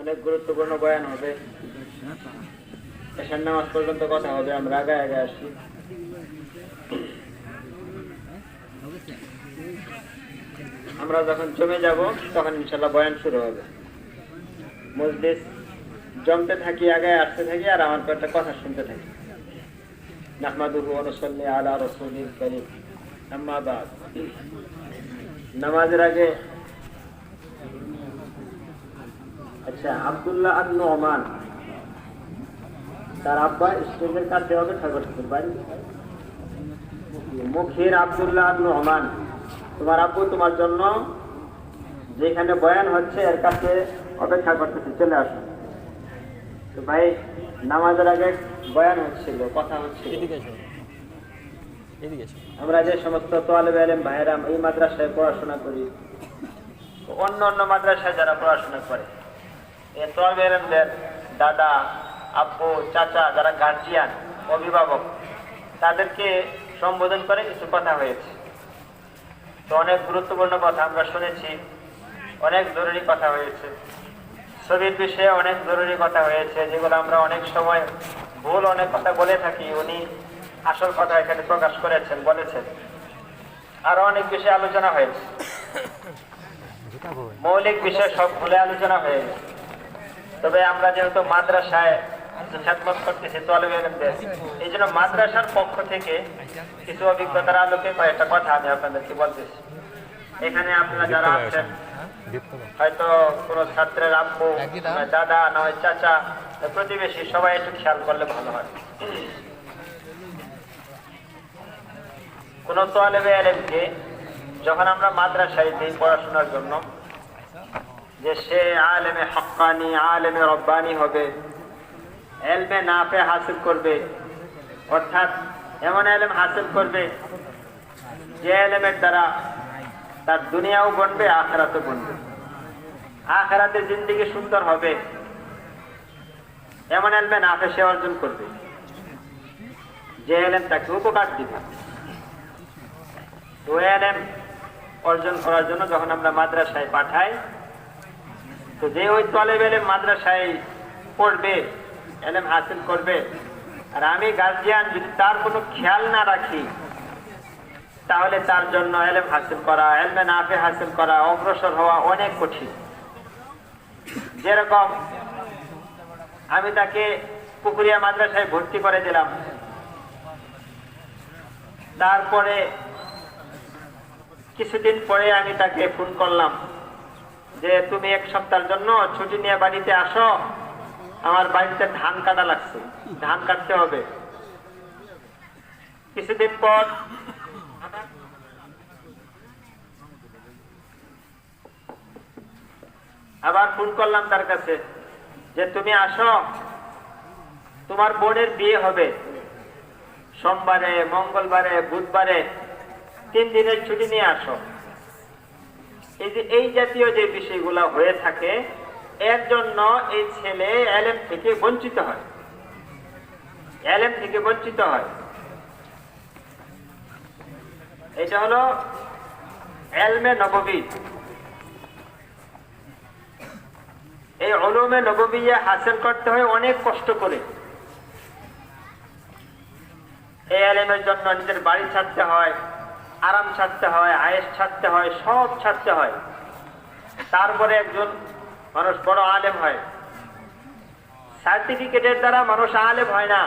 অনেক গুরুত্বপূর্ণ বয়ান হবে। এসার নামাজ পর্যন্ত কথা হবে, আমরা আগে আগে আসি আমরা যখন জমে যাব, তখন ইনশাল্লাহ বয়ান শুরু হবে। মসজিদ জমতে থাকি আগে আসতে থাকি, আর আমার কয়েকটা কথা শুনতে থাকি। নাহমাদুহু অনুসল্লি আলা রসুলিল করিম। আম্মা বাদ। নামাজের আগে আচ্ছা আব্দুল্লাহ আর নোমান। তার আব্বা স্টেজের কাছে বাড়ি মুখির আব্দুল্লাহ আর নোমান। তোমার আব্বু তোমার জন্য যেখানে বয়ান হচ্ছে এর কাছে অপেক্ষা করতেছে চলে আসো। তো ভাই নামাজের আগে বয়ান হচ্ছিল কথা এসো। আমরা যে সমস্ত তোয়ালেব আলেম ভাইরাম এই মাদ্রাসায় পড়াশোনা করি অন্য অন্য মাদ্রাসায় যারা পড়াশোনা করে তোয়ালেব দাদা আব্বু চাচা যারা গার্জিয়ান অভিভাবক তাদেরকে সম্বোধন করে কিছু কথা হয়েছে। তো অনেক গুরুত্বপূর্ণ কথা আমরা শুনেছি অনেক জরুরি কথা হয়েছে। ছবির বিষয়ে অনেক জরুরি কথা হয়েছে যেগুলো আমরা অনেক সময় ভুল অনেক কথা বলে থাকি উনি আসল কথা এখানে প্রকাশ করেছেন বলেছেন। আরও অনেক বিষয়ে আলোচনা হয়েছে। মৌলিক বিষয় সব ভুলে আলোচনা হয়ে গেছে তবে আমরা যেহেতু মাদ্রাসায় খেদমত করতেছি তলবেদের এই জন্য মাদ্রাসার পক্ষ থেকে কিছু অভিজ্ঞতার আলোকে কয়েকটা কথা আমি আপনাদেরকে বলতেছি। এখানে আপনারা যারা আছেন হয়তো কোন ছাত্রের আব্বু দাদা নয় চাচা প্রতিবেশী সবাই একটু খেয়াল করলে ভালো হয়। কোন তোয়ালেবে আলেমকে যখন আমরা মাদ্রাসায় দিই পড়াশোনার জন্য যে সে আলেমে হক্কানি, আলেমে রব্বানি হবে। এলমে নাফে হাসিল করবে। অর্থাৎ এমন এলেম হাসিল করবে যে এলেমের দ্বারা তার দুনিয়াও বনবে, আখেরাতও বনবে। আখেরাতে জিন্দিগি সুন্দর হবে। এমন এলমে না নাফে সে অর্জন করবে। যে এলেম তাকে উপকার দিবে। তো এলেম অর্জন করার জন্য যখন আমরা মাদ্রাসায় পাঠাই তো যে ওই তলে বেলে মাদ্রাসায় পড়বে, এলেম হাসিল করবে, আর আমি গার্জিয়ান যদি তার কোনো খেয়াল না রাখি, তাহলে তার জন্য এলেম হাসিল করা, এলমে নাফে হাসিল করা, অগ্রসর হওয়া অনেক কঠিন। যেরকম আমি তাকে পুকুরিয়া মাদ্রাসায় ভর্তি করে দিলাম, তারপরে কিছুদিন পরে আমি তাকে ফোন করলাম যে তুমি এক সপ্তাহের জন্য ছুটি নিয়ে বাড়িতে আসো, আমার বাড়িতে ধান কাটা লাগছে। ধান কাটতে হবে। কিছুদিন পর আবার ফোন করলাম তার কাছে যে, তুমি আসো, তোমার বোনের বিয়ে হবে। সোমবারে, মঙ্গলবারে, বুধবারে তিন দিনের ছুটি নিয়ে আসো। এই যে, এই জাতীয় যে বিষয়গুলো হয়ে থাকে, এর জন্য এই ছেলে এলএম থেকে বঞ্চিত হয়। এলএম থেকে বঞ্চিত হয়। এটা হলো এলমে নববী। এই অলমে নববিয়া হাসিল করতে হয় অনেক কষ্ট করে। এই এলেমের জন্য নিজের বাড়ি ছাড়তে হয়। আরাম ছাড়তে হয় আয়েস ছাড়তে হয়, সব ছাড়তে হয়। তারপরে একজন মানুষ বড় আলেম হয়। সার্টিফিকেটের দ্বারা মানুষ আলেম হয় না।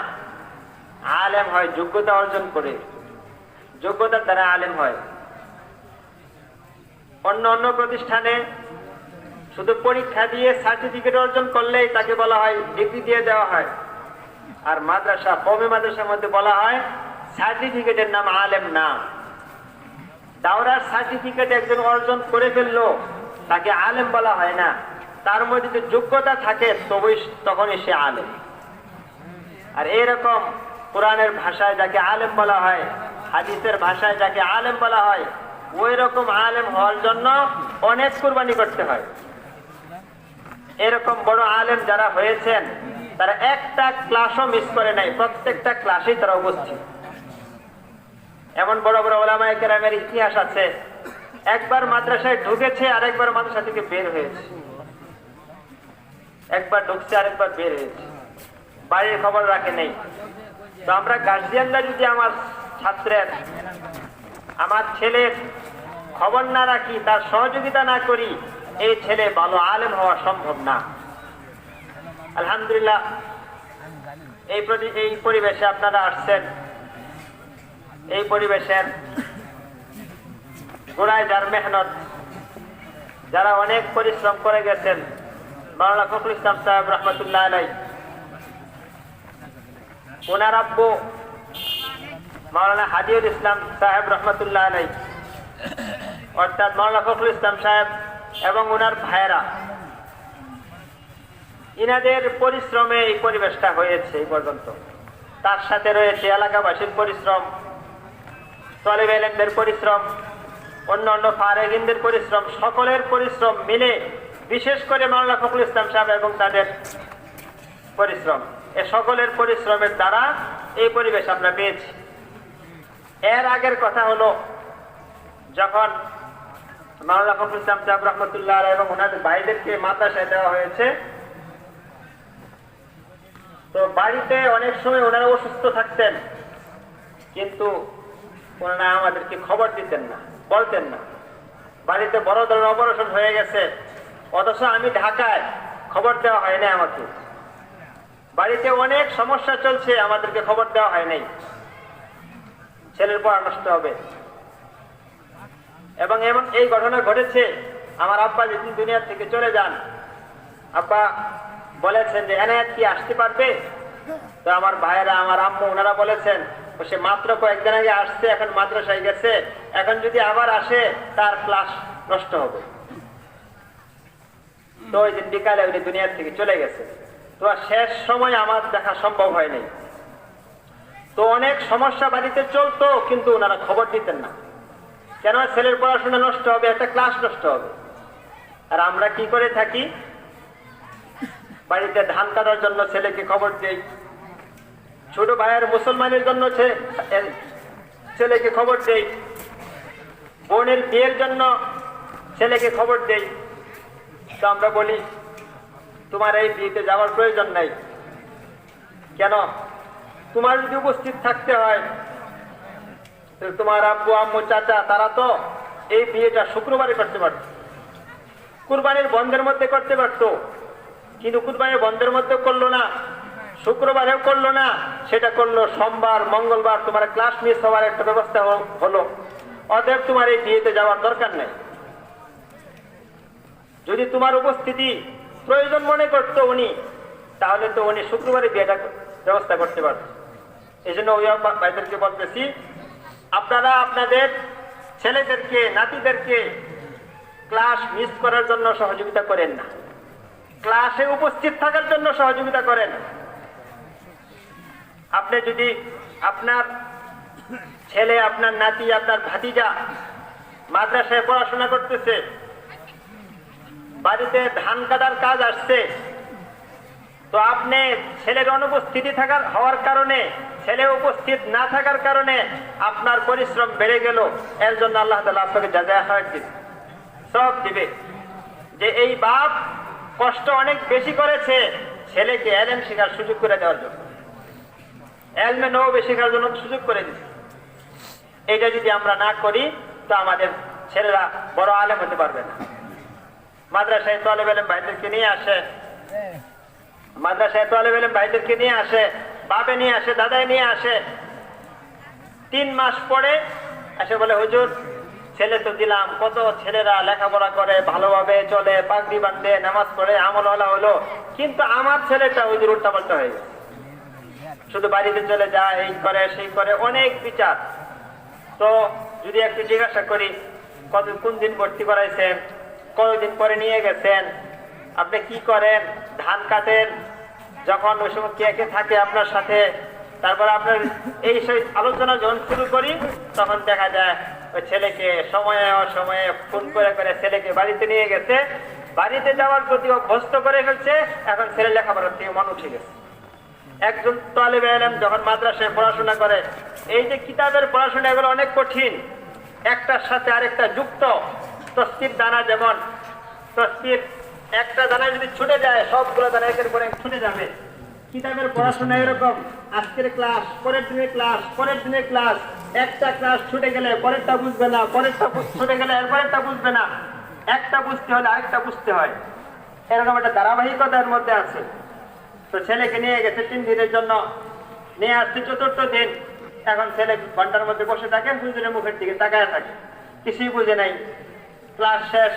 আলেম হয় যোগ্যতা অর্জন করে। যোগ্যতার দ্বারা আলেম হয়। অন্য অন্য প্রতিষ্ঠানে শুধু পরীক্ষা দিয়ে সার্টিফিকেট অর্জন করলেই তাকে বলা হয় ডিগ্রি দিয়ে দেওয়া হয়। আর মাদ্রাসা, কমে মাদ্রাসার মধ্যে বলা হয় সার্টিফিকেটের নাম আলেম না। দাওরার সার্টিফিকেট একজন অর্জন করে ফেলল। তাকে আলেম বলা হয় না। তার মধ্যে যদি যোগ্যতা থাকে তবে তখনই সে আলেম। আর এরকম কোরআনের ভাষায় যাকে আলেম বলা হয়, হাদিসের ভাষায় যাকে আলেম বলা হয় ওই রকম আলেম হওয়ার জন্য অনেক কুরবানি করতে হয়। এরকম বড় আলেম যারা হয়েছেন, তারা একটা ক্লাসও মিস করে নাই। প্রত্যেকটা ক্লাসেই তারা উপস্থিত। এমন বড় বড় ওলামায় কেরামের ইতিহাস আছে। একবার মাদ্রাসায় ঢুকেছে আর একবার মাদ্রাসা থেকে বের হয়েছে। একবার ঢুকছে, আরেকবার বের হয়েছে। বাড়ির খবর রাখে নেই। তো আমরা গার্জিয়ানরা যদি আমার ছাত্রের, আমার ছেলের খবর না রাখি, তার সহযোগিতা না করি, এই ছেলে ভালো আলেম হওয়া সম্ভব না। আলহামদুলিল্লাহ, এই এই পরিবেশে আপনারা আসছেন। এই পরিবেশের গোড়ায় যার মেহনত যারা অনেক পরিশ্রম করে গেছেন, মাওলানা ফখরুল ইসলাম সাহেব রহমতুল্লাহ আলাই ওনার আব্বু মাওলানা হাদিউল ইসলাম সাহেব রহমতুল্লাহ আলাই অর্থাৎ মাওলানা ফখরুল ইসলাম সাহেব এবং ওনার ভাইয়েরা। ইনাদের পরিশ্রমে এই পরিবেশটা হয়েছে এই পর্যন্ত। তার সাথে রয়েছে এলাকাবাসীর পরিশ্রম তলেব এলেমদের পরিশ্রম অন্য অন্য ফারেগিনদের পরিশ্রম, সকলের পরিশ্রম মিলে বিশেষ করে মাওলানা ফখরুল ইসলাম সাহেব এবং তাদের পরিশ্রম। এ সকলের পরিশ্রমের দ্বারা এই পরিবেশ আমরা পেয়েছি। এর আগের কথা হলো, যখন মাওলানা ফখরুল ইসলাম সাহেব রহমতুল্লাহ এবং ওনাদের ভাইদেরকে মাদ্রাসায় দেওয়া হয়েছে, তো বাড়িতে অনেক সময় ওনারা অসুস্থ থাকতেন, কিন্তু ওনারা আমাদেরকে খবর দিতেন না, বলতেন না। বাড়িতে বড় ধরনের অপারেশন হয়ে গেছে। অথচ আমি ঢাকায় খবর দেওয়া হয় না আমাকে। বাড়িতে অনেক সমস্যা চলছে, আমাদেরকে খবর দেওয়া হয় নাই। ছেলের পড়া নষ্ট হবে। এবং এমন এই ঘটনা ঘটেছে, আমার আব্বা যেদিন দুনিয়া থেকে চলে যান, আব্বা বলেছেন যে, এনায়াত কি আসতে পারবে? তো আমার ভাইয়েরা, আমার আম্মু, ওনারা বলেছেন সে মাত্র কয়েকদিন আগে আসছে, এখন মাদ্রাসায় গেছে। এখন যদি আবার আসে, তার ক্লাস নষ্ট হবে। তো ওই দিন বিকালে উনি দুনিয়ার থেকে চলে গেছে। তো শেষ সময় আমার দেখা সম্ভব হয়নি তো অনেক সমস্যা বাড়িতে চলতো, কিন্তু ওনারা খবর দিতেন না। কেন ছেলের পড়াশোনা নষ্ট হবে, একটা ক্লাস নষ্ট হবে? আর আমরা কি করে থাকি? বাড়িতে ধান কাটার জন্য ছেলেকে খবর দেই। ছোট ভাইয়ের মুসলমানের জন্য ছেলেকে খবর দেই। বোনের বিয়ের জন্য ছেলেকে খবর দেই। তো আমরা বলি, তোমার এই বিয়েতে যাওয়ার প্রয়োজন নাই। কেন? তোমার যদি উপস্থিত থাকতে হয় তোমার আব্বু, আম্মু, চাচা, তারা তো এই বিয়েটা শুক্রবারে করতে পারত। কুরবানির বন্ধের মধ্যে করতে পারতো। কিন্তু কুরবানির বন্ধের মধ্যে করল না। শুক্রবারেও করল না, সেটা করল সোমবার, মঙ্গলবার, তোমার ক্লাস মিস হওয়ার একটা ব্যবস্থা হলো। অতএব তোমার এই বিয়েতে যাওয়ার দরকার নেই। যদি তোমার উপস্থিতি প্রয়োজন মনে করতো উনি, তাহলে তো উনি শুক্রবারে বিয়েটা ব্যবস্থা করতে পারত। এই জন্য ভাইদেরকে বলতেছি, আপনারা আপনাদের ছেলেদেরকে, নাতিদেরকে ক্লাস মিস করার জন্য সহযোগিতা করেন না। ক্লাসে উপস্থিত থাকার জন্য সহযোগিতা করেন। আপনি যদি আপনার ছেলে, আপনার নাতি, আপনার ভাতিজা মাদ্রাসায় পড়াশোনা করতেছে, বাড়িতে ধান কাটার কাজ আসছে, তো আপনি ছেলের অনুপস্থিতি থাকার, হওয়ার কারণে, ছেলে উপস্থিত না থাকার কারণে আপনার পরিশ্রম বেড়ে গেল। এর জন্য আল্লাহ তালা আপনাকে যা যা হয় সব দিবে। যে এই বাপ কষ্ট অনেক বেশি করেছে, ছেলেকে এলেম শেখার সুযোগ করে দেওয়ার জন্য। এলমে নৌবে শেখার জন্য সুযোগ করে দিচ্ছে এটা যদি আমরা না করি, তো আমাদের ছেলেরা বড় আলেম হতে পারবে না। মাদ্রাসায় তলেব এলেম ভাইদেরকে নিয়ে আসে। মাদ্রাসায় তলেব এলেম ভাইদেরকে নিয়ে আসে, বাপে নিয়ে আসে, দাদাই নিয়ে আসে। তিন মাস পরে এসে বলে, হুজুর, ছেলে তো দিলাম, কত ছেলেরা লেখাপড়া করে, ভালোভাবে চলে, পাগড়ি বান্ধে নামাজ পড়ে আমল হলা। কিন্তু আমার ছেলেটা হুজুর উল্টাপাল্টা হয়ে গেছে। শুধু বাড়িতে চলে যায়, এই করে, সেই করে, অনেক বিচার। তো যদি একটু জিজ্ঞাসা করি, কত, কোন দিন ভর্তি করাইছেন? কতদিন পরে নিয়ে গেছেন? আপনি কি করেন? ধান কাটেন? যখন ওই সময় কে কে থাকে আপনার সাথে? তারপর আপনার এই সেই আলোচনা যখন শুরু করি, তখন দেখা যায় ওই ছেলেকে সময়ে অসময়ে ফোন করে করে ছেলেকে বাড়িতে নিয়ে গেছে। বাড়িতে যাওয়ার প্রতি অভ্যস্ত করে ফেলছে। এখন ছেলে লেখাপড়ার থেকে মন উঠে গেছে। একজন তালেব এলেম যখন মাদ্রাসায় পড়াশোনা করে, এই যে কিতাবের পড়াশোনা এগুলো অনেক কঠিন। একটার সাথে আরেকটা যুক্ত। তসতির দানা যেমন তসতির একটা দানা যদি ছুটে যায়, সবগুলো দানা একের পর এক ছুটে যাবে। কিতাবের পড়াশোনা এরকম, আজকের ক্লাস, পরের দিনের ক্লাস, পরের দিনের ক্লাস, একটা ক্লাস ছুটে গেলে পরেরটা বুঝবে না, পরেরটা ছুটে গেলে এরপরেরটা বুঝবে না। একটা বুঝতে হলে আরেকটা বুঝতে হয়। এরকম একটা ধারাবাহিকতার মধ্যে আছে। তো ছেলেকে নিয়ে গেছে তিন দিনের জন্য। নিয়ে আসছে চতুর্থ দিন। এখন ছেলে ঘণ্টার মধ্যে বসে থাকে দুজনের মুখের দিকে তাকায় থাকে। কিছুই বুঝে নাই। ক্লাস শেষ,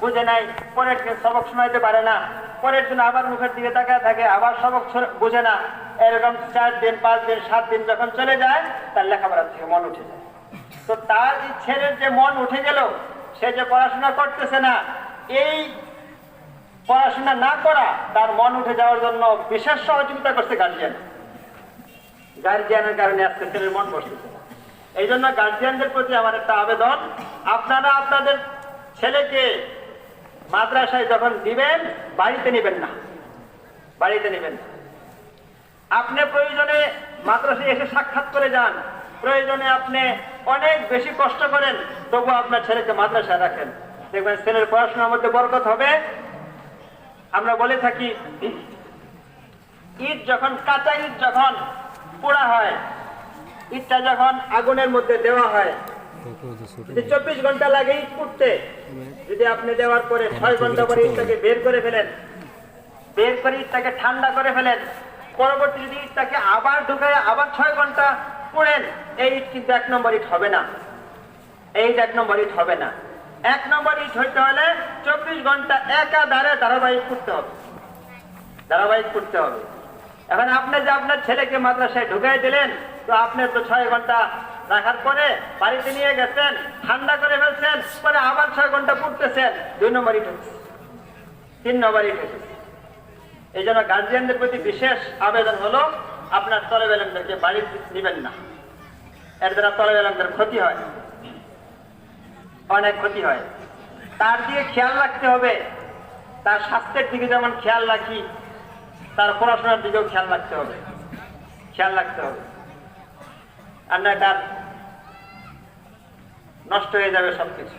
বুঝে নাই। পরের দিন সবক শোনাইতে পারে না। পরের দিন আবার মুখের দিকে তাকায় থাকে, আবার সবক বুঝে না। এরকম চার দিন, পাঁচ দিন, সাত দিন যখন চলে যায়, তার লেখাপড়ার থেকে মন উঠে যায়। তো তার ছেলের যে মন উঠে গেল, সে যে পড়াশোনা করতেছে না, এই পড়াশোনা না করা তার মন উঠে যাওয়ার জন্য বিশেষ সহযোগিতা করছে গার্জিয়ান গার্জিয়ানের কারণে আজকে ছেলের মন বসতেছে। এই জন্য গার্জিয়ানদের প্রতি আমার একটা আবেদন। আপনারা আপনাদের ছেলেকে মাদ্রাসায় যখন দিবেন, বাড়িতে নেবেন না। বাড়িতে নেবেন না। আপনি প্রয়োজনে মাদ্রাসায় এসে সাক্ষাৎ করে যান। প্রয়োজনে আপনি অনেক বেশি কষ্ট করেন তবু আপনার ছেলেকে মাদ্রাসায় রাখেন। দেখবেন ছেলের পড়াশোনার মধ্যে বরকত হবে। আমরা বলে থাকি, ঈদ যখন কাঁচা ঈদ যখন পোড়া হয়, ঈদটা যখন আগুনের মধ্যে দেওয়া হয় যদি চব্বিশ ঘণ্টা লাগে ঈদ পুড়তে যদি আপনি দেওয়ার পরে ছয় ঘণ্টা পরে ঈদটাকে বের করে ফেলেন, বের করে ঈদটাকে ঠান্ডা করে ফেলেন, পরবর্তী যদি ঈদটাকে আবার ঢুকায়, আবার ছয় ঘণ্টা পড়েন, এই ঈদ কিন্তু এক নম্বর ঈদ হবে না। এই এক নম্বর ঈদ হবে না। এক নম্বর ঈদ হইতে হলে চব্বিশ ঘণ্টা একাধারে ধারাবাহিক করতে হবে। ধারাবাহিক করতে হবে। এখন আপনি যে আপনার ছেলেকে মাদ্রাসায় ঢুকাই দিলেন, তো আপনি তো ছয় ঘণ্টা রাখার পরে বাড়িতে নিয়ে গেছেন, ঠান্ডা করে ফেলছেন, পরে আবার ছয় ঘণ্টা পড়তেছেন, দুই নম্বর ঈদ হচ্ছে তিন নম্বর ঈদ হচ্ছে এই জন্য গার্জিয়ানদের প্রতি বিশেষ আবেদন হলো, আপনার তলেব এলেমদেরকে বাড়ি দিবেন না। এর দ্বারা তলেব এলেমদের ক্ষতি হয় অনেক ক্ষতি হয়। তার দিকে খেয়াল রাখতে হবে। তার স্বাস্থ্যের দিকে যেমন খেয়াল রাখি, তার পড়াশোনার দিকেও খেয়াল রাখতে হবে। খেয়াল রাখতে হবে। আর না তার নষ্ট হয়ে যাবে সবকিছু।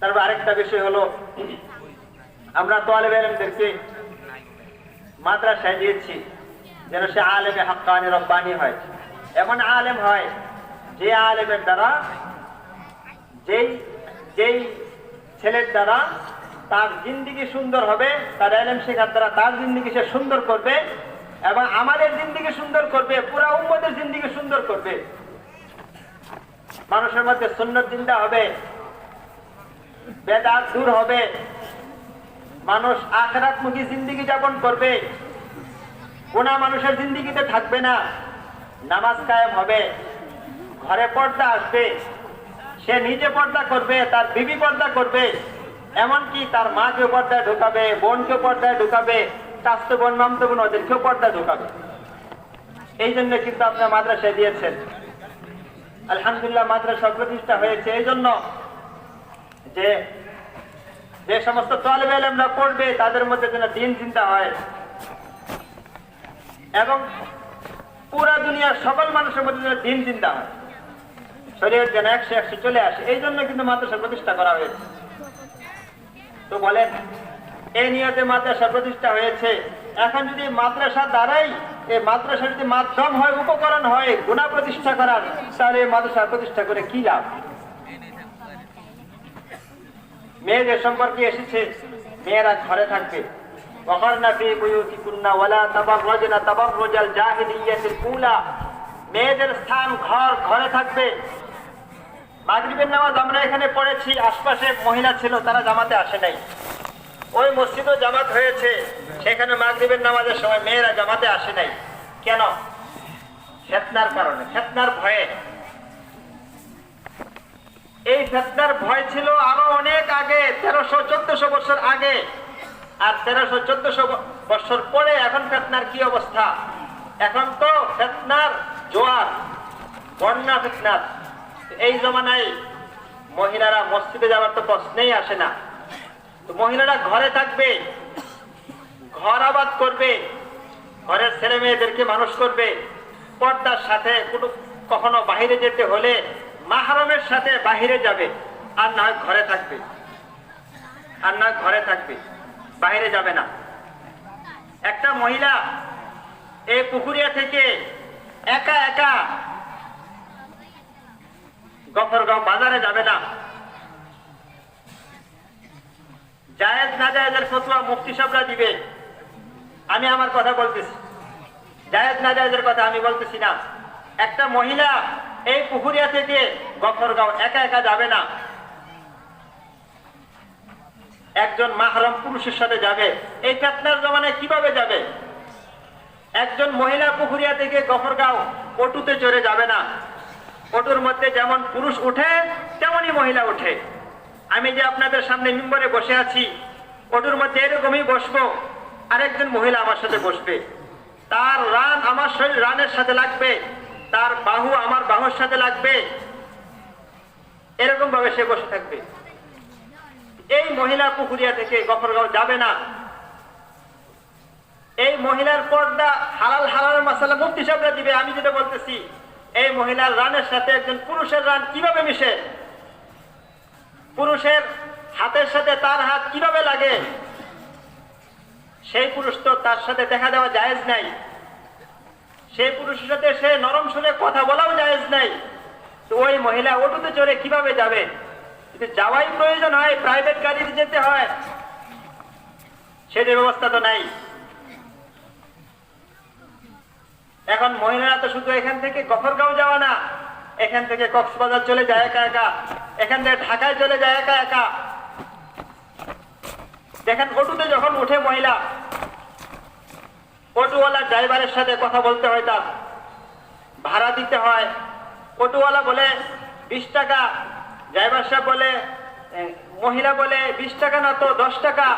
তারপর আরেকটা বিষয় হলো, আমরা তোয়ালেব আলমদেরকে মাদ্রাসায় দিয়েছি, যেন সে আলেমে হাক্কানি রব্বানি হয়। এমন আলেম হয়। যে আলেমের দ্বারা, যেই যেই ছেলের দ্বারা তার জিন্দিগি সুন্দর হবে, তার এলেম শেখার দ্বারা তার জিন্দিগি সে সুন্দর করবে এবং আমাদের জিন্দিগি সুন্দর করবে, পুরা উম্মদের জিন্দিগি সুন্দর করবে। মানুষের মধ্যে সুন্নত জিন্দা হবে, বেদাত দূর হবে, মানুষ আখরাতমুখী জিন্দিগি যাপন করবে। কোনা মানুষের জিন্দিগিতে থাকবে না। নামাজ কায়েম হবে। ঘরে পর্দা আসবে। সে নিজে পর্দা করবে, তার বিবি পর্দা করবে। এমনকি তার মাকে পর্দায় ঢুকাবে বোনকে পর্দায় ঢুকাবে চাস্ত বোন, মামতো বোন ওদেরকেও পর্দায় ঢুকাবে। এই জন্য কিন্তু আপনার মাদ্রাসায় দিয়েছেন। আলহামদুলিল্লাহ মাদ্রাসা প্রতিষ্ঠা হয়েছে। এই জন্য যে যে সমস্ত তলবে পড়বে, তাদের মধ্যে যেন দিন চিন্তা হয়। এবং পুরা দুনিয়ার সকল মানুষের মধ্যে যেন দিন চিন্তা হয়। শরীর যেন একশো একশো চলে আসে, এই জন্য কিন্তু মাদ্রাসা প্রতিষ্ঠা করা হয়েছে। তো বলেন এই নিয়তে মাদ্রাসা প্রতিষ্ঠা হয়েছে। এখন যদি মাদ্রাসা দ্বারাই এই মাদ্রাসা যদি মাধ্যম হয়, উপকরণ হয় গুণা প্রতিষ্ঠা করার, তাহলে মাদ্রাসা প্রতিষ্ঠা করে কি লাভ? মেয়েদের সম্পর্কে এসেছে, মেয়েরা ঘরে থাকবে। وقرنا في بيوتكن ولا تبرجن تبرج الجاهلية الأولى মেয়েদের স্থান ঘর ঘরে থাকবে মাগরিবের নামাজ আমরা এখানে পড়েছি আশপাশে মহিলা ছিল তারা জামাতে আসে নাই ওই মসজিদও জামাত হয়েছে সেখানে মাগরিবের নামাজের সময় মেয়েরা জামাতে আসে নাই কেন ফেতনার কারণে ফেতনার ভয়ে এই ফেতনার ভয় ছিল আরো অনেক আগে তেরোশো চোদ্দশো বছর আগে আর তেরোশো চোদ্দশো বছর পরে এখন ফেতনার কি অবস্থা? এখন তো ফেতনার জোয়ার, বন্যা ফেতনার। এই জমানায় মহিলারা মসজিদে যাওয়ার তো প্রশ্নেই আসে না। তো মহিলারা ঘরে থাকবে, ঘর আবাদ করবে, ঘরের ছেলে মেয়েদেরকে মানুষ করবে। পর্দার সাথে কোনো, কখনো বাইরে যেতে হলে মাহরমের সাথে বাহিরে যাবে, আর না ঘরে থাকবে। আর না ঘরে থাকবে। বাইরে যাবে না। একটা মহিলা এই পুকুরিয়া থেকে একা একা গফরগাঁও বাজারে যাবে না। জায়েজ না জায়েজের ফতোয়া মুফতি সাহেবরা দিবে। আমি আমার কথা বলতেছি। জায়েজ না জায়েজের কথা আমি বলতেছি না। একটা মহিলা এই পুকুরিয়া থেকে গফরগাঁও একা একা যাবে না। একজন মাহরম পুরুষের সাথে যাবে। এই ফেতনার জমানায় কীভাবে যাবে? একজন মহিলা পুকুরিয়া থেকে গফরগাঁও অটুতে চড়ে যাবে না। অটুর মধ্যে যেমন পুরুষ উঠে, তেমনই মহিলা উঠে। আমি যে আপনাদের সামনে মিম্বরে বসে আছি অটুর মধ্যে এরকমই বসবো, আরেকজন মহিলা আমার সাথে বসবে। তার রান আমার শরীর রানের সাথে লাগবে, তার বাহু আমার বাহুর সাথে লাগবে। এরকম ভাবে সে বসে থাকবে। এই মহিলা পুকুরিয়া থেকে গফরগাঁও যাবে না। এই মহিলার পর্দা হালাল হালাল মাসালা মুক্তি সাহেবরা দিবে, আমি যেটা বলতেছি, এই মহিলার রানের সাথে একজন পুরুষের রান কীভাবে মিশে? পুরুষের হাতের সাথে তার হাত কীভাবে লাগে? সেই পুরুষ তো তার সাথে দেখা দেওয়া জায়েজ নাই। সেই পুরুষের সাথে সে নরম শুনে কথা বলাও জায়েজ নাই। তো ওই মহিলা অটোতে চড়ে কীভাবে যাবে? যাওয়াই প্রয়োজন হয় প্রাইভেট গাড়িতে যেতে হয়, সেটার ব্যবস্থা তো নাই। এখন মহিলারা তো শুধু এখান থেকে গফরগাঁও যাওয়া না, এখান থেকে কক্সবাজার চলে যায় একা একা, এখান থেকে ঢাকায় চলে যায় একা একা। দেখেন, অটোতে যখন উঠে মহিলা অটোওয়ালা ড্রাইভারের সাথে কথা বলতে হয় তার। ভাড়া দিতে হয়। অটোওয়ালা বলে, বিশ টাকা ড্রাইভার সাহেব বলে মহিলা বলে, বিশ টাকা না তো দশ টাকা?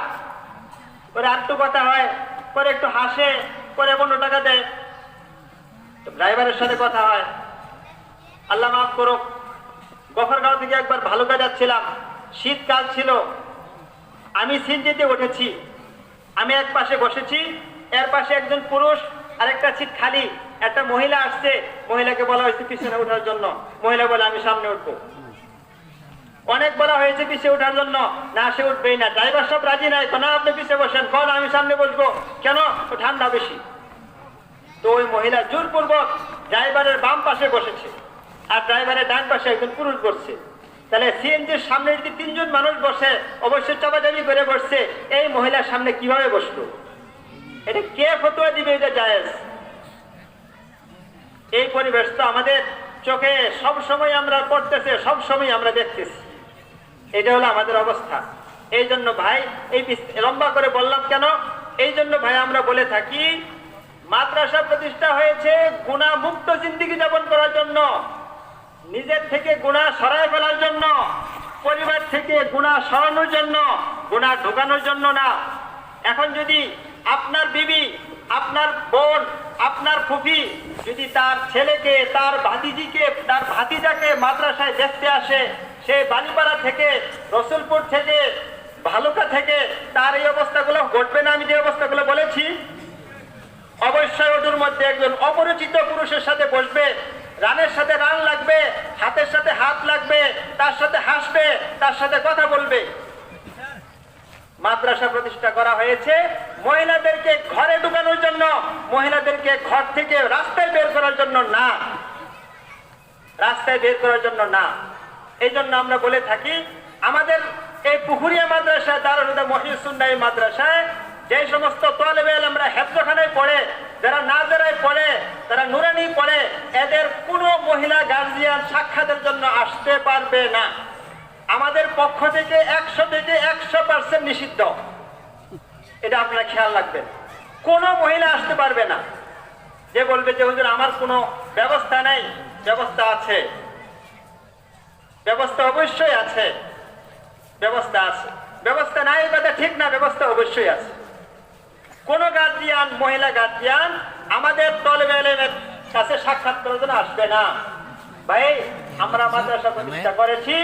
পরে আটটু কথা হয়, পরে একটু হাসে, পরে পনেরো টাকা দেয়। ড্রাইভারের সাথে কথা হয়, আল্লাহ মাফ করুক, গফরগাঁও থেকে একবার ভালুকা যাচ্ছিলাম, শীতকাল ছিল, আমি সিনজিতে উঠেছি, আমি এক পাশে বসেছি, এর পাশে একজন পুরুষ আর একটা সিট খালি, একটা মহিলা আসছে, মহিলাকে বলা হয়েছে পিছনে ওঠার জন্য, মহিলা বলে, আমি সামনে উঠবো। অনেক বলা হয়েছে পিছিয়ে ওঠার জন্য। না, সে উঠবেই না। ড্রাইভার সব রাজি নাই। না আপনি পিছিয়ে বসেন, কোন আমি সামনে বসবো? কেন? ঠান্ডা বেশি। তো ওই মহিলা জোরপূর্বক ড্রাইভারের বাম পাশে বসেছে। আর ড্রাইভারের ডান পাশে একজন পুরুষ বসছে। তাহলে সিএনজির সামনে যদি তিনজন মানুষ বসে, অবশ্যই চাপাচাপি করে বসছে, এই মহিলার সামনে কীভাবে বসল? এটা কে ফতোয়া দিবে এটা জায়েজ? এই পরিবেশ তো আমাদের চোখে সব সময় আমরা পড়তেছে সব সময় আমরা দেখতেছি। এটা হলো আমাদের অবস্থা। এই জন্য ভাই, এই লম্বা করে বললাম কেন? এই জন্য ভাই আমরা বলে থাকি, মাদ্রাসা প্রতিষ্ঠা হয়েছে গুণা মুক্ত জিন্দিগি যাপন করার জন্য। নিজের থেকে গুণা সরায় ফেলার জন্য। পরিবার থেকে গুণা সরানোর জন্য, গুণা ঢোকানোর জন্য না। এখন যদি আপনার বিবি, আপনার বোন, আপনার ফুফি যদি তার ছেলেকে, তার ভাতিজিকে, তার ভাতিজাকে মাদ্রাসায় দেখতে আসে সে বালিপাড়া থেকে, রসুলপুর থেকে, ভালুকা থেকে তার এই অবস্থাগুলো ঘটবে না, আমি যে অবস্থাগুলো বলেছি। অবশ্যই ওদের মধ্যে একজন অপরিচিত পুরুষের সাথে বসবে, রানের সাথে রান লাগবে, হাতের সাথে হাত লাগবে, তার সাথে হাসবে, তার সাথে কথা বলবে। মাদ্রাসা প্রতিষ্ঠা করা হয়েছে মহিলাদেরকে ঘরে ঢুকানোর জন্য, মহিলাদেরকে ঘর থেকে রাস্তায় বের করার জন্য না। রাস্তায় বের করার জন্য না। এই জন্য আমরা বলে থাকি, আমাদের এই পুকুরিয়া মাদ্রাসা দারুদা মহিউসুন্নাই মাদ্রাসায় যে সমস্ত তোয়ালেবে আমরা হেফজখানায় পড়ে, যারা নাজারায় পড়ে তারা নুরানি পড়ে, এদের কোনো মহিলা গার্জিয়ান সাক্ষাতের জন্য আসতে পারবে না। আমাদের পক্ষ থেকে একশো থেকে একশো পার্সেন্ট নিষিদ্ধ। এটা আপনারা খেয়াল রাখবেন। কোনো মহিলা আসতে পারবে না। যে বলবে যে, হুজুর, আমার কোনো ব্যবস্থা নেই, ব্যবস্থা আছে। ব্যবস্থা অবশ্যই আছে। ব্যবস্থা আছে। ব্যবস্থা নাই কথা ঠিক না ব্যবস্থা অবশ্যই আছে। কোন গার্জিয়ান মহিলা গার্জিয়ান আমাদের তলবে এলেমের কাছে সাক্ষাৎ করার জন্য আসবে না। ভাই আমরা মাদ্রাসা প্রতিষ্ঠা করেছি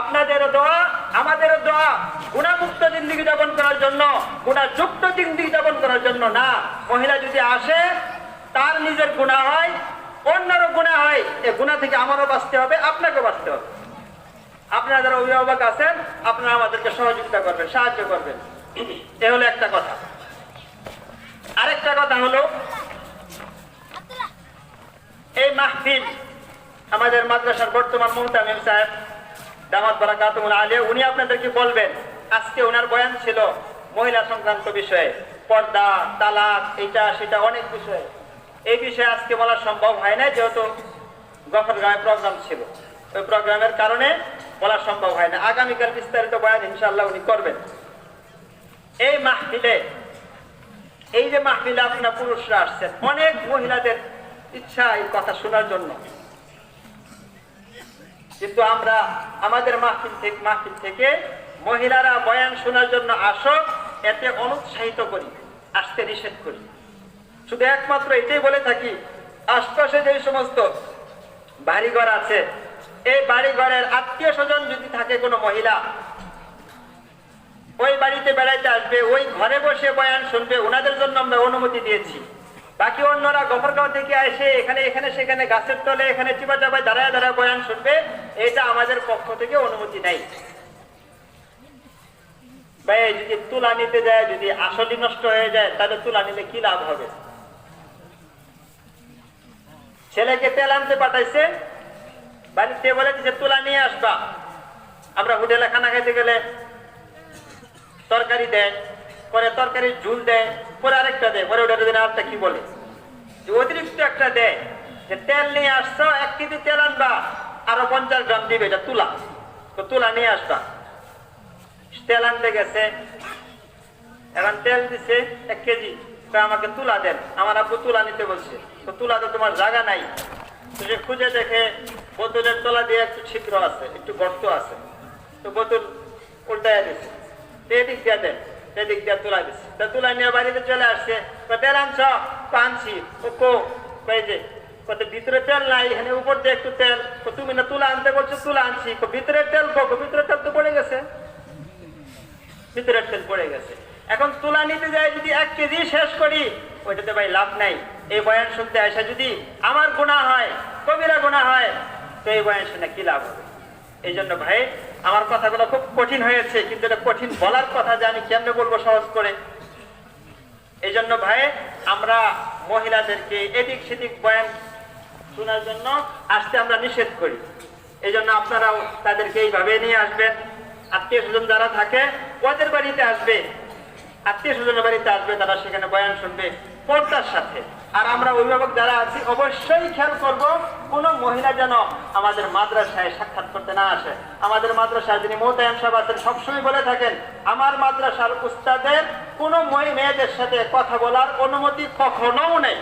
আপনাদেরও দোয়া আমাদেরও দোয়া। গুণামুক্ত জিন্দিগি যাপন করার জন্য গুণাযুক্ত জিন্দিগি যাপন করার জন্য না। মহিলা যদি আসে তার নিজের গুণা হয় অন্যরও গুণা হয় এ গুণা থেকে আমারও বাঁচতে হবে আপনাকেও বাঁচতে হবে। আপনারা যারা অভিভাবক আছেন, আপনারা আমাদেরকে সহযোগিতা করবেন, সাহায্য করবেন। এ হলো একটা কথা। আরেকটা কথা হলো, এই মাহফিল আমাদের মাদ্রাসার বর্তমান মোহতামিম সাহেব, দামাত বারাকাতুল আলিয়া, উনি আপনাদেরকে বলবেন? আজকে ওনার বয়ান ছিল মহিলা সংক্রান্ত বিষয়ে। পর্দা, তালাক, এটা, সেটা অনেক বিষয়ে। এই বিষয়ে আজকে বলা সম্ভব হয় না যেহেতু গফরগাঁয়ে প্রোগ্রাম ছিল। ওই প্রোগ্রামের কারণে বলা সম্ভব হয় না। আগামীকাল বিস্তারিত বয়ান ইনশাল্লাহ উনি করবেন। এই মাহফিলে, এই যে মাহফিলে আপনার পুরুষরা আসছেন, অনেক মহিলাদের ইচ্ছা এই কথা শোনার জন্য। কিন্তু আমরা আমাদের মাহফিল থেকে মাহফিল থেকে মহিলারা বয়ান শোনার জন্য আসো, এতে অনুৎসাহিত করি, আসতে নিষেধ করি। শুধু একমাত্র এটাই বলে থাকি, আশপাশে যে সমস্ত বাড়িঘর আছে এই বাড়িঘরের আত্মীয় স্বজন যদি থাকে কোনো মহিলা, ওই বাড়িতে বেড়াইতে আসবে, ওই ঘরে বসে বয়ান শুনবে, ওনাদের জন্য আমরা অনুমতি দিয়েছি। বাকি অন্যরা গফরগাঁও থেকে এসে এখানে এখানে, সেখানে গাছের তলে, এখানে চিপা চাপায় দাঁড়ায় দাঁড়ায় বয়ান শুনবে, এটা আমাদের পক্ষ থেকে অনুমতি নাই। ভাই, যদি তুলা নিতে যায়, যদি আসলি নষ্ট হয়ে যায়, তাহলে তুলা নিলে কি লাভ হবে? ছেলেকে তেল আনতে পাঠাইছে বাড়িতে বলে যে, তুলা নিয়ে আসবা। আমরা হোটেলে খানা খাইতে গেলে তরকারি দেয়, পরে তরকারির ঝুল দেয়, পরে আরেকটা দেয়, পরে ওটার দিন আরেকটা কি বলে? যে অতিরিক্ত একটা দেয়, যে তেল নিয়ে আসছো, এক কেজি তেল আনবা, আরও পঞ্চাশ গ্রাম দিবে, এটা তুলা। তো তুলা নিয়ে আসবা। তেল আনতে গেছে, এখন তেল দিছে এক কেজি, তো আমাকে তুলা দেন। আমার আব্বু তুলা নিতে বলছে। তো তুলা তো তোমার জায়গা নাই। সে খুঁজে দেখে বোতলের তলা দিয়ে একটু ছিদ্র আছে, একটু গর্ত আছে। তো বোতল উল্টায় দিছে। এদিক দিয়ে দেন, এদিক দিয়ে তুলা দিছে। তো তুলা নিয়ে বাড়িতে চলে আসছে। তেল আনছ? তো আনছি। ও কো যে ভিতরে তেল নাই, এখানে উপর দিয়ে একটু তেল। তুমি না তুলা আনতে বলছো, তুলা আনছি। ভিতরে তেল কো? ভিতরে তেল তো পড়ে গেছে। ভিতরের তেল পড়ে গেছে। এখন তুলা নিতে যাই যদি এক কেজি শেষ করি ওইটাতে ভাই লাভ নাই। এই বয়ান শুনতে আসা যদি আমার গুণা হয়, কবিরা গুণা হয়, তো এই বয়ান শুনে কি লাভ হবে? এই জন্য ভাই, আমার কথাগুলো খুব কঠিন হয়েছে, কিন্তু এটা কঠিন বলার কথা জানি কেমনে বলব সহজ করে? এই জন্য ভাই, আমরা মহিলাদেরকে এদিক সেদিক বয়ান শোনার জন্য আসতে আমরা নিষেধ করি। এই জন্য আপনারাও তাদেরকে এইভাবে নিয়ে আসবেন। আত্মীয় স্বজন যারা থাকে, ওদের বাড়িতে আসবে। আত্মীয় স্বজনের বাড়িতে আসবে, তারা সেখানে বয়ান শুনবে। পর্দার সাথে। আর আমরা অভিভাবক যারা আছি, অবশ্যই খেয়াল করব, কোনো মহিলা যেন আমাদের মাদ্রাসায় সাক্ষাৎ করতে না আসে। আমাদের মাদ্রাসায় যিনি মোতায়েম সাহেব আছেন, সবসময় বলে থাকেন, আমার মাদ্রাসার উস্তাদের কোনো মেয়েদের সাথে কথা বলার অনুমতি কখনোও নেই।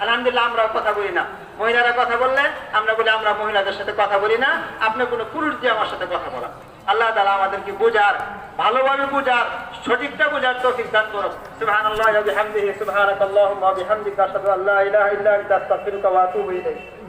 আলহামদুলিল্লাহ আমরা কথা বলি না। মহিলারা কথা বললে, আমরা বলি, আমরা মহিলাদের সাথে কথা বলি না। আপনি কোনো পুরুষ দিয়ে আমার সাথে কথা বলা আল্লাহ তালা আমাদেরকে বোঝার, ভালোভাবে বোঝার, সঠিকটা বোঝার তো সিদ্ধান্ত করো সুবহানাল্লাহি আল্লাহ বিহামদিহি আল্লাহ